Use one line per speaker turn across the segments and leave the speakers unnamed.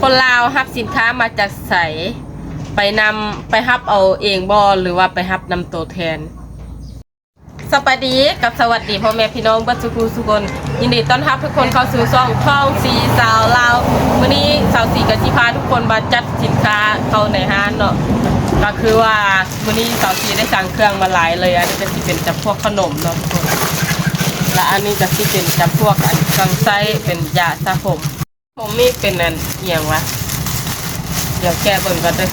คนลาวฮับสินค้ามาจากใสไปนำไปฮับเอาเองบอหรือว่าไปฮับนำตัวแทน สวัสดีกับสวัสดีพ่อแม่พี่น้องบัดสุกูสุกนยินดีต้อนรับทุกคนเข้าสู่ช่องท่องสีสาวลาววันนี้สาวสีกับจิพาทุกคนมาจัดสินค้าเข้าในห้างเนาะก็คือว่าวันนี้สาวสีได้สั่งเครื่องมาหลายเลยอันนี้ก็จะเป็นจำพวกขนมเนาะทุกคนและอันนี้ก็ที่เป็นจำพวกอันเครื่องไส้เป็นยาสระผม ผมมีเป็นอันเอียงวะเดี๋ยวแกเบิ่งก่อนเด้อ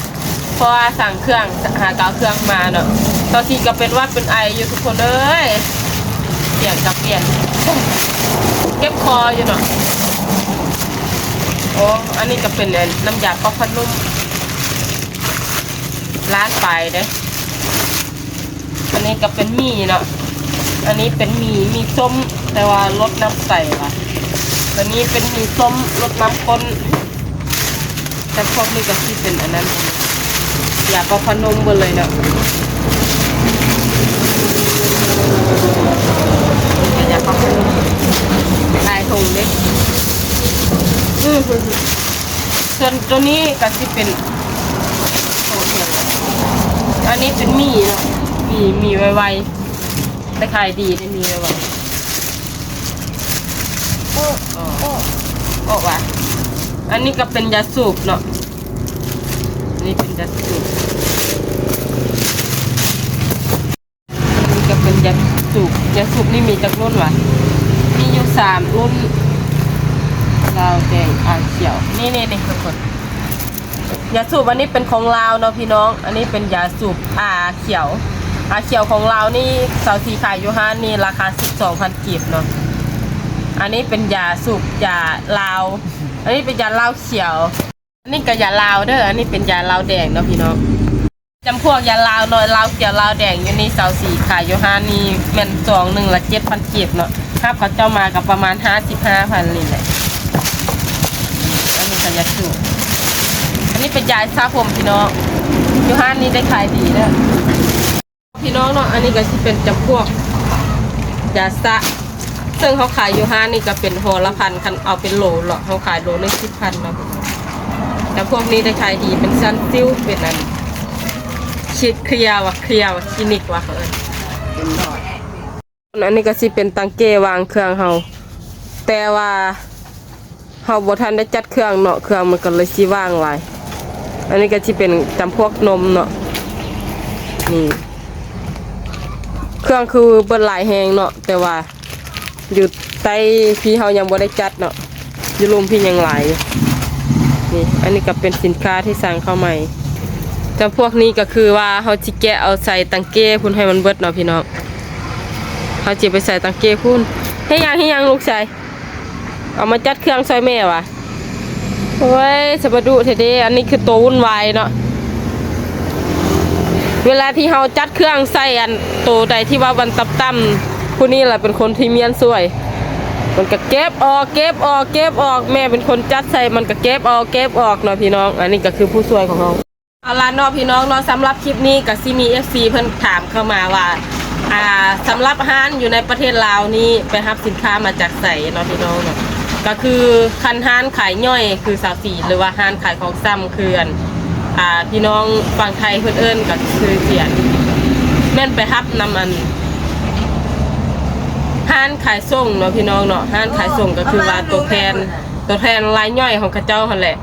เพราะว่าสั่งเครื่องหากาวเครื่องมาเนาะตอนที่ก็เป็นวัดเป็นไออยู่ทุกคนเอ้ยเปลี่ยนกับเปลี่ยนเก็บคออยู่เนาะโอ้อันนี้ก็เป็นอันน้ำยาปอกพัดนุ่มร้านไปเด้ออันนี้ก็เป็นมีเนาะอันนี้เป็นมีมีส้มแต่ว่าลดน้ำใส่ว่ะ ตัวนี้เป็นหมีส้มรสน้ำข้นแต่พวกนี้ก็ที่เป็นอันนั้น อยากเอาพนมหมดเลยเนาะอยากเอาพนมลายทงเล็กอือส่วนตัวนี้ก็ที่เป็นอันนี้เป็นหมี่เนาะหมี่หมี่ไวๆแต่ขายดีได้มีไวๆ โอ้ โอ้ว่ะอันนี้ก็เป็นยาสูบเนาะนนี้เป็นยาสูบอันนี้ก็เป็นยาสูบยาสูบนี่มีจากรุ่นวะมีอยู่สามรุ่นลาวแดงอ่าเขียว นี่นี่นี่ทุกคนยาสูบอันนี้เป็นของลาวเนาะพี่น้อง อันนี้เป็นยาสูบอาเขียวอาเขียวของเรานี่เสาสีขายอยู่ห้านนี่ราคา 12,000กีบเนาะ อันนี้เป็นยาสูบยาลาว อันนี้เป็นยาลาวเขียว อันนี้ก็ยาลาวเด้อ อันนี้เป็นยาลาวแดงเนาะพี่น้องจำพวกยาลาวเนาะลาวเขียวลาวแดงอยู่นี่เสาสีขายอยู่ห้านี่แม่นสองหนึ่งละเจ็ดพันเก็บเนาะค่าเขาเจ้ามากับประมาณห้าสิบห้าพันนี่แหละอันนี้ก็ยาสูบอันนี้เป็นยาซาผมพี่น้องอยู่ห้านี่ได้ขายดีเด้อพี่น้องเนาะอันนี้ก็ที่เป็นจำพวกยาซะ ซึ่งเขาขายอยู่ห้านี่ก็เป็นโหละพันคันเอาเป็นโหลหรอกเขาขายโหลละสิบพันนะแต่พวกนี้ได้ขายดีเป็นซันซิลเป็นอันชิดเคลียวะเคลียวะคลินิกวะเขาเอิ้นอันนี้ก็สิเป็นตังเกวางเครื่องเฮาแต่ว่าเฮาบ่ทันได้จัดเครื่องเนาะเครื่องมันก็เลยสิว่างไว้อันนี้ก็สิเป็นจำพวกนมเนาะนี่เครื่องคือเบิ้ลหลายแหงเนาะแต่ว่า อยู่ใต้พี่เฮายังบ่ได้จัดเนาะอยู่รวมพี่ยังหลายนี่อันนี้ก็เป็นสินค้าที่สั่งเข้าใหม่แต่พวกนี้ก็คือว่าเฮาสิแกะเอาใส่ตังเก้พุ่นให้มันเบิดเนาะพี่น้องเฮาสิไปใส่ตังเก้พุ่นให้ยังให้ยังลูกชายเอามาจัดเครื่องซอยแม่วะโอ้ยสบดุเทเดอันนี้คือตัววุ่นวายเนาะเวลาที่เฮาจัดเครื่องใส่อันโตวใดที่ว่าวันตับตั้ม ผู้นี้แหละเป็นคนที่เมียนสวย มันก็เก็บออกเก็บออกเก็บออกแม่เป็นคนจัดใส่มันก็เก็บออกเก็บออกเนาะพี่น้อง อันนี้ก็คือผู้ช่วยของเราเอาล่ะเนาะพี่น้องเนาะสำหรับคลิปนี้ก็สิมี FC เพิ่นถามเข้ามาว่าอ่าสำหรับห้านอยู่ในประเทศลาวนี้ไปรับสินค้ามาจากไสเนาะพี่น้องเนาะก็คือคันห้านขายย่อยคือสาวสีหรือว่าห้านขายของซ้ำคืออันอ่าพี่น้องฝั่งไทยเพื่อนเอิญก็คือเสียนแม่นไปฮับนำอัน ห้านขายส่งเนาะพี่น้องเนาะห้านขายส่งก็คือว่าตัวแทนตัวแทนรายย่อยของข้าเจ้าหั่นแหละ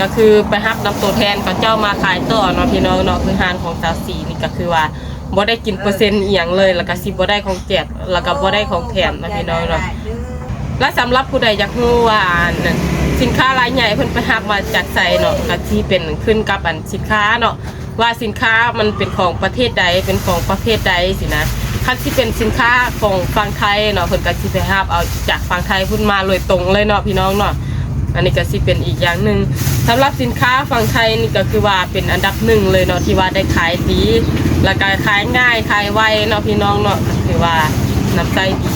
ก็คือไปฮับนำตัวแทนเขาเจ้ามาขายต่อเนาะพี่น้องเนาะคือห้านของสาวสีนี่ก็คือว่าบ่ได้กินเปอร์เซ็นต์อีหยังเลยแล้วก็สิบ่ได้ของแจกแล้วก็บ่ได้ของแถมนะพี่น้องเนาะและสำหรับผู้ใดอยากรู้ว่าสินค้ารายใหญ่เพิ่นไปรับมาจากไสเนาะก็ที่เป็นขึ้นกับอันสินค้าเนาะว่าสินค้ามันเป็นของประเทศใดเป็นของประเภทใดสินะ คันที่เป็นสินค้าของฝั่งไทยเนาะเพิ่นก็สิไปรับเอาจากฝั่งไทยพุ่นมาโดยตรงเลยเนาะพี่น้องเนาะอันนี้ก็สิเป็นอีกอย่างหนึ่งสำหรับสินค้าฝั่งไทยนี่ก็คือว่าเป็นอันดับหนึ่งเลยเนาะที่ว่าได้ขายดีแล้วก็ขายง่ายขายไวเนาะพี่น้องเนาะก็คือว่าน้ำใจดี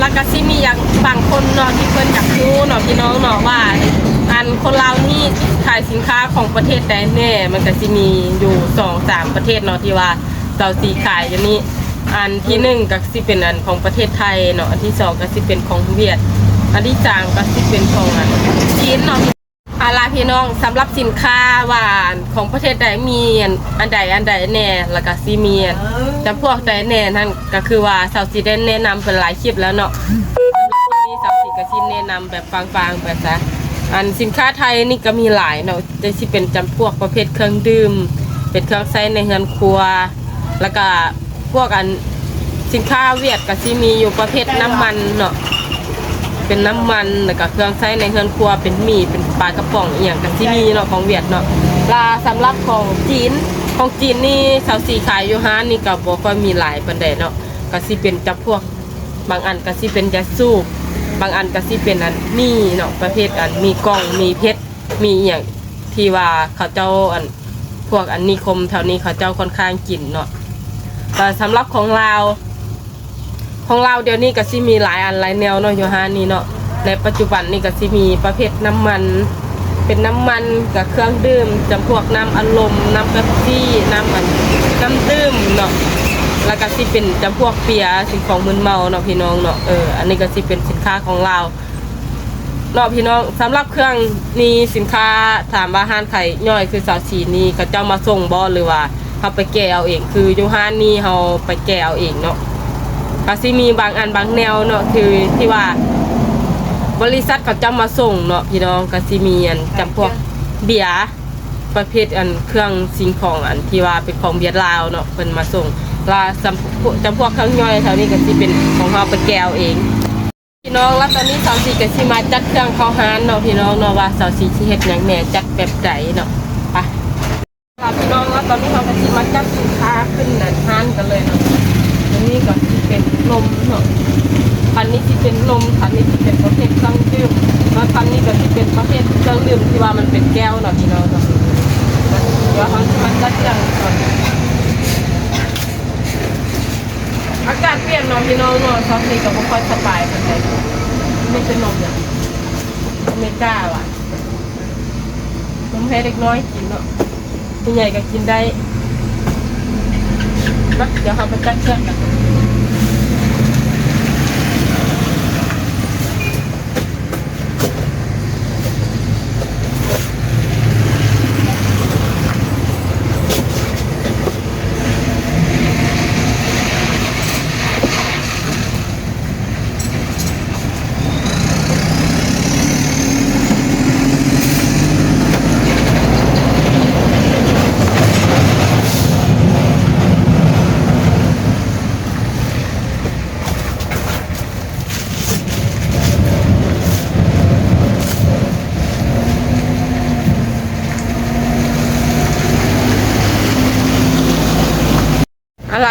แล้วก็สิมีอย่างบางคนเนาะที่เพิ่นอยากรู้เนาะพี่น้องเนาะว่าอันคนลานี่ขายสินค้าของประเทศใดแน่ มันก็สิมีอยู่สองสามประเทศเนาะที่ว่าเจ้าสีขายอยู่นี่ อันที่หนึ่งก็สิเป็นอันของประเทศไทยเนาะอันที่สองก็สิเป็นของเวียด อันที่สามก็สิเป็นของอันจีนเนาะอาลาพี่น้องสำหรับสินค้าหวานของประเทศใดมีอันใดอันใดแน่แล้วก็ซีเมียนจำพวกใดแน่นั่นก็คือว่าสาวสีได้แนะนำเป็นหลายคลิปแล้วเนาะนี่สาวสีก็สิแนะนำแบบฟังๆแบบซะอันสินค้าไทยนี่ก็มีหลายเนาะจะสิเป็นจำพวกประเภทเครื่องดื่ม เป็นเครื่องใช้ในเรือนครัว แล้วก็ พวกอันสินค้าเวียดก็สิมีอยู่ประเภทน้ำมันเนาะเป็นน้ำมันแล้วก็เครื่องใช้ในเรือนครัวเป็นหมี่เป็นปลากระป๋องอหย่างกันที่มีเนาะของเวียดเนาะลาสำหรับของจีนของจีนนี่สาวสีขายอยู่ห้านนี่ก็บ่ค่อยมีหลายปานใดเนาะก็สิเป็นจับพวก บางอันก็สิเป็นยาสูบบางอันก็สิเป็นอันมีเนาะประเภทอันมีกล่องมีเพชรมีอหย่างที่ว่าเขาเจ้าอันพวกอันนิคมแถวนี้เขาเจ้าค่อนข้างกินเนาะ แต่สำหรับของลาว ของเราเดี๋ยวนี้ก็สิมีหลายอันหลายแนวเนาะโยฮานี่เนาะในปัจจุบันนี่ก็สิมีประเภทน้ำมัน เป็นน้ำมันกับเครื่องดื่มจำพวกน้ำอารมณ์น้ำเป๊ปซี่น้ำมันน้ำดื่มเนาะแล้วก็สิเป็นจำพวกเบียร์สิ่งของมึนเมาเนาะพี่น้องเนาะเอออันนี้ก็สิเป็นสินค้าของเราเนาะพี่น้องสำหรับเครื่องนี้สินค้าถามว่าห้านไข่ย่อยคือสาวสีนี่เขาเจ้ามาส่งบ่หรือว่า เขาไปแกะเอาเองคือโยฮานนี่เขาไปแกะเอาเองเนาะก็สิมีบางอันบางแนวเนาะคือที่ว่า บริษัทเขาจะมาส่งเนาะพี่น้องก็สิมีอันจำพวกเบียร์ประเภทอันเครื่องสิ่งของอันที่ว่าเป็นของเบียร์ลาวเนาะเพิ่นมาส่งลาจำพวกจำพวกเครื่องย่อยแถวนี้ก็สิเป็นของเราไปแก้วเองพี่น้องแล้วตอนนี้สาวสีก็สิมาจัดเครื่องเขาหานเนาะพี่น้องเนาะว่าสาวสีสิเฮ็ดหยังแหน่จัดแบบใดเนาะไปค่ะพี่น้องแล้ว ตอนนี้เราก็สิมาจัดสินค้าขึ้นหนันหานกันเลยเนาะอันนี้ก็ที่เป็นนมเนาะอันนี้ที่เป็นนมอันนี้ที่เป็นประเภทเครื่องดื่มแล้วอันนี้ก็ที่เป็นประเภทเครื่องดื่มที่ว่ามันเป็นแก้วเนาะพี่น้องเนาะเดี๋ยวเขาจะมาจัดอย่างก่อนอากาศเปลี่ยนเนาะพี่น้องเนาะช่วงนี้ก็ไม่ค่อยสบายปานใดไม่เป็นมเนี่ยไม่กล้าว่ะนมให้เด็กน้อยกินเนาะ ผู้ใหญ่ก็กินได้มาเดี๋ยวเขาไปจัดเครื่องกัน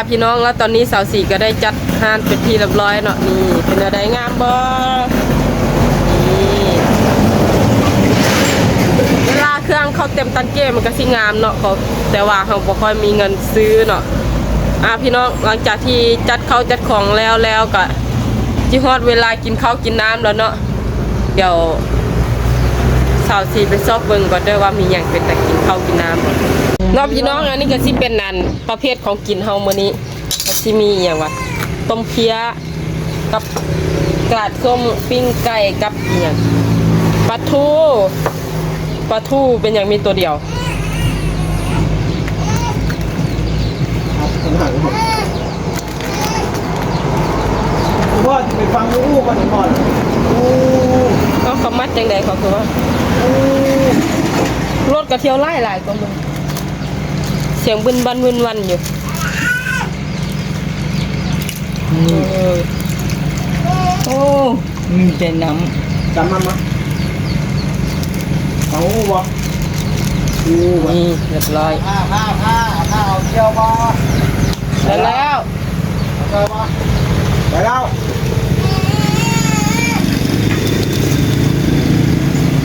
พี่น้องแล้วตอนนี้สาวสี่ก็ได้จัดหานเป็นที่เรียบร้อยเนาะนี่เป็นอะไรงามบ่นี่เวลาเครื่องเขาเต็มตันเก้มันก็สิงามเนาะเขาแต่ว่าเขาบ่ค่อยมีเงินซื้อเนาะอะพี่น้องหลังจากที่จัดเขาจัดของแล้วแล้วก็จิฮอดเวลากินข้าวกินน้ำแล้วเนาะเดี๋ยวสาวสีไปซอกเบิ่งก่อนเด้อว่ามีหยังเป็นแต่กินข้าวกินน้ำ นอกพี่น้องอันนี้ก็สิเป็นนันประเภทของกินเฮามื้อนี้ก็สิมีอหย่างวะต้มเพี้ยกับกาดส้มปิ้งไก่กับอหย่างปลาทูปลาทูเป็นอย่างมีตัวเดียว
พ่อจะไปฟังลูกกันก่อนอู้
ก็เขามัดจังใดเขาคือว่า
อู้
รถกระเที่ยวไล่หลายกว่ามึง เสียงบึนบันบึนวันอยู่เออ
โอ้มีแต่น้
จำมันมั้ยเอาวะอู้วะ
นี่เรียบร้อย
ผ้าผ้าผ้าผ้าเอาเที่ยวมา
แล้วแล้ว
เอาเที่ยวมาไปแล้ว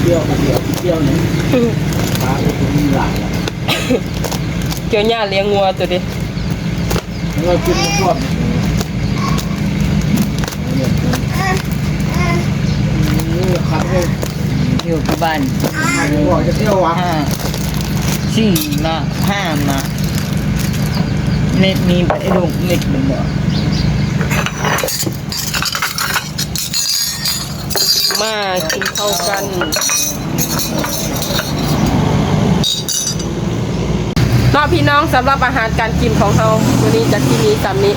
เที่ยวกันเที่ยวเที่ยวหนึ่งปลาเป็นคนมีหลายแล้ว
เกี่ยวหญ้าเลี้ยงงัวตัวดิ
เรากินมาทั่วนี่ขับเลยำ
อยู่กับบ้าน
บอกจะเที่ยววะ
ห้าสี่มาห้ามาเม็ดมีไปลงเม็ดมันบอก
มากินข้าวกัน เนาะพี่น้องสำหรับอาหารการกินของเราวันนี้จะที่มีสามนี้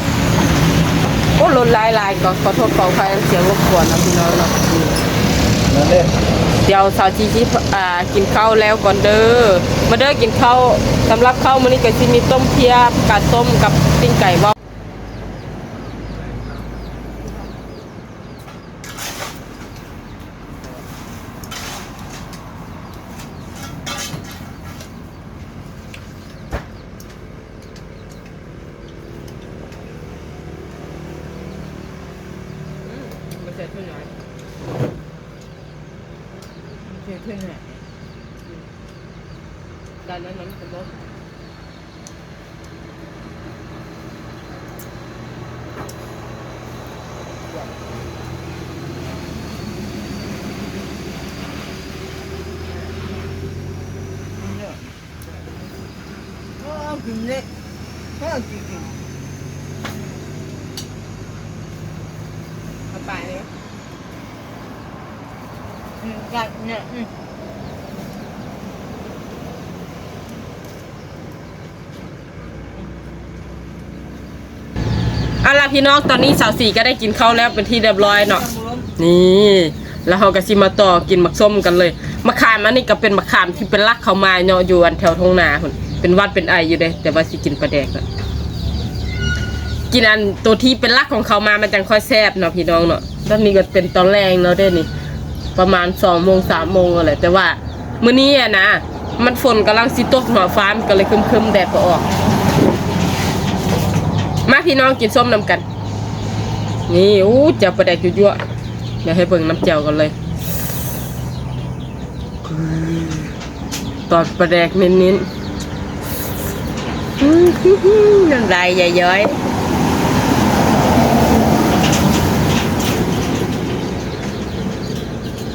โอ้ลนหลายลายๆก็ขอโทษขออภัยเสียงรบกวนนะพี่น้องเนาะ
นั่นเด้
เดี๋ยวสาวจีจีอ่ากินข้าวแล้วก่อนเด้อมาเด้อกินข้าวสำหรับข้าวมื้อนี้ก็สิมีต้มเพียกาดต้มกับปิ้งไก่บ่มั ขึ้นหน่อย
เชื่อขึ้นเนี่ย
การนั้นนั้นเป็นรถ
โอ้กินเล็กโอ้กินกิน
เอาไปเลย
อืมกัดเนี่ยอืม
เอาล่ะพี่น้องตอนนี้สาวสี่ก็ได้กินข้าวแล้วเป็นที่เรียบร้อยเนาะนี่ แล้วเราก็สิมาต่อกินมักส้มกันเลยมะขามอันนี้ก็เป็นมะขามที่เป็นรักเขามาเนาะอยู่อันแถวทงนาคนเป็นหวัดเป็นไออยู่เด้แต่ว่าสิกินปลาแดกอะกินอันตัวที่เป็นรักของเขามามันจังค่อยแซ่บเนาะพี่น้องเนาะตอนนี้ก็เป็นตอนแรงเนาะเด้นี่ ประมาณสองโมงสามโมงอะไรแต่ว่ามื้อนี้อะนะมันฝนกำลังสิตกหน่อฟ้ามันก็เลยคึมๆแดดก็ออก มาพี่น้องกินส้มนำกัน นี่อู้เจียวปลาแดกยั่วๆเดี๋ยวให้เบิ่งน้ำเจียวกันเลย ตอดปลาแดกเน้นๆน้ำลายใหญ่ย้อ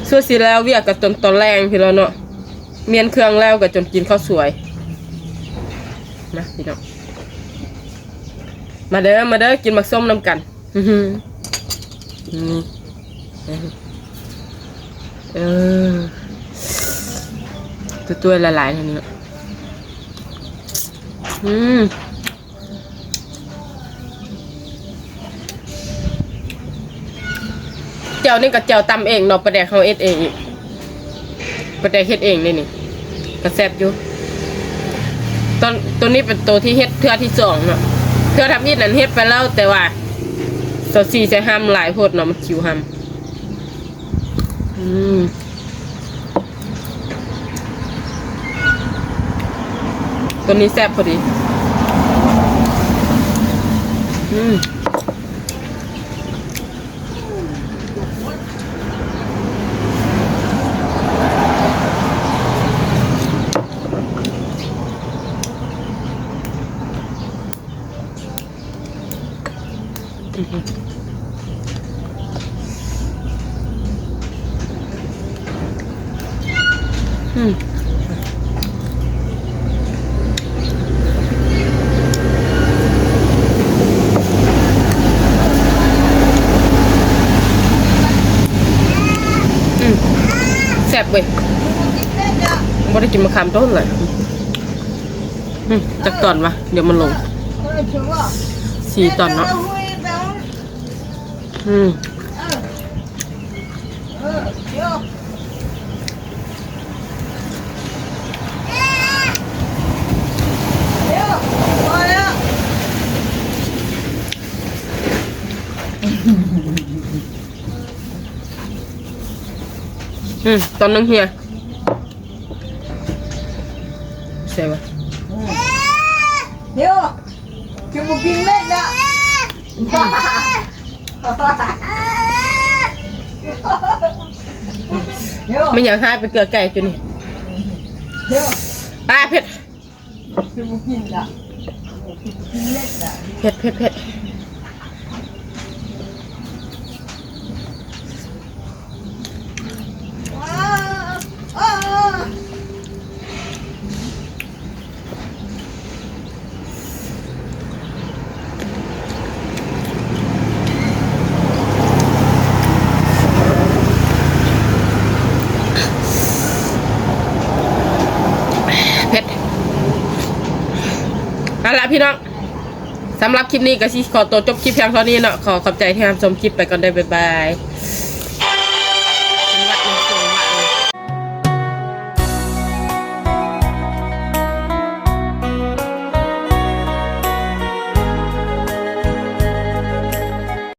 ยสู้สิแล้วเวียกกับจนตอนแรงพี่แล้วเนาะเมียนเครื่องแล้วกับจนกินข้าวสวยนะพี่น้องมาเด้อมาเด้อกินมักส้มน้ำกันอื้อหือนี่เออตัวตัวละลายๆทีนี้เนอะอืม เจ้านี่กับเจ้าตำเองเนาะประแดกเขาเอ็ดเองอีกประแดกเฮ็ดเองนี่นี่กระแซบอยู่ตอนตัวนี้เป็นตัวที่เฮ็ดเทือที่สองเนาะเทือทำนี่นั่นเฮ็ดไปแล้วแต่ว่าสาวสี่จะห้ามหลายโพดเนาะมันคิวห้ามอืมตัวนี้แซ่บพอดี อืม แซ่บเว้ยไม่ได้กินมะขามต้นเลยอืมจักตอนวะเดี๋ยวมันลง สี่ตอนเนาะอืม อืมตอนนึงเฮียใช่ปะ
เดี๋ยวจะมากินเล็กนะเดี๋ยว
ไม่อยากให้ไปเกลือไก่จุนี่
เดี๋ยว
ป้าเผ็ด
จะมากินละกินเล็กนะ
เผ็ดเผ็ดเผ็ด พี่น้องสำหรับคลิปนี้ก็สิขอตัวจบคลิปเพียงเท่านี้เนาะขอขอบใจที่รับชมคลิปไปก่อนได้บ๊ายบาย